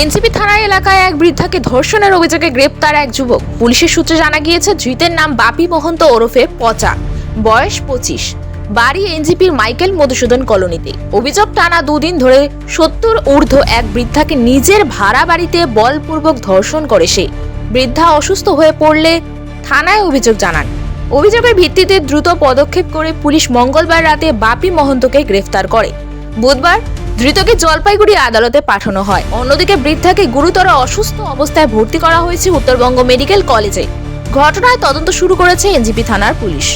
NCP থানা এলাকায় এক বৃদ্ধাকে ধর্ষণের অভিযোগে গ্রেপ্তার এক যুবক। পুলিশের সূত্রে জানা গিয়েছে, ধৃতের নাম বাপি মহন্ত ওরফে পচা। বয়স পঁচিশ। বাড়ি এনজিপির মাইকেল মধুসূদন কলোনিতে। অভিযোগ টানা দুদিন ধরে সত্তর ঊর্ধ্ব এক বৃদ্ধাকে নিজের ভাড়া বাড়িতে বলপূর্বক ধর্ষণ করে সে। বৃদ্ধা অসুস্থ হয়ে পড়লে থানায় অভিযোগ জানান। অভিযোগের ভিত্তিতে দ্রুত পদক্ষেপ করে পুলিশ মঙ্গলবার রাতে বাপি মহন্তকে গ্রেফতার করে। বুধবার ধৃতকে জলপাইগুড়ি আদালতে পাঠানো হয়। অন্যদিকে বৃদ্ধাকে গুরুতর অসুস্থ অবস্থায় ভর্তি করা হয়েছে উত্তরবঙ্গ মেডিকেল কলেজে। ঘটনায় তদন্ত শুরু করেছে এনজিপি থানার পুলিশ।